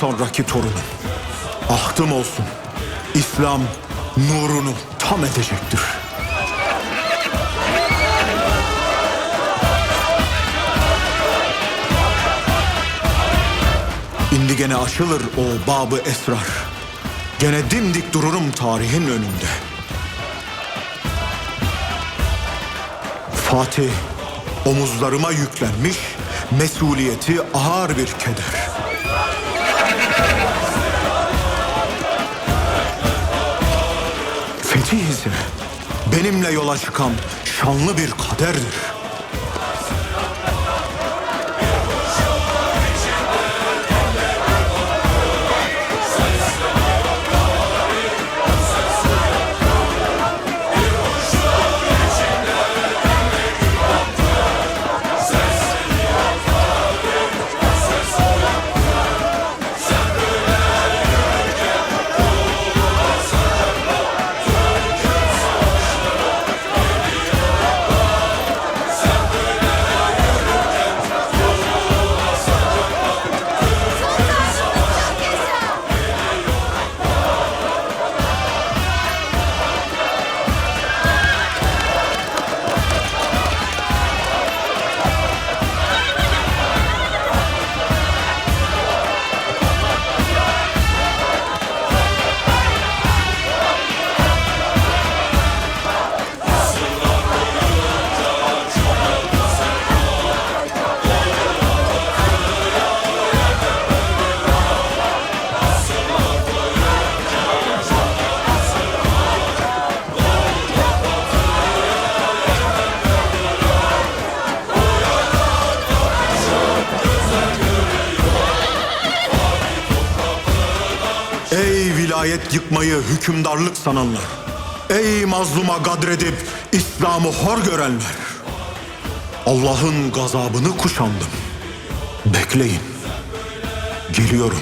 sonraki torunum. Ahtım olsun. İslam nurunu tam edecektir. İndi gene açılır o babı esrar. Gene dimdik dururum tarihin önünde. Fatih omuzlarıma yüklenmiş, mesuliyeti ağır bir keder. Fetih ise benimle yola çıkan şanlı bir kaderdir. Vilayet yıkmayı hükümdarlık sananlar. Ey mazluma gadredip İslam'ı hor görenler. Allah'ın gazabını kuşandım. Bekleyin. Geliyorum.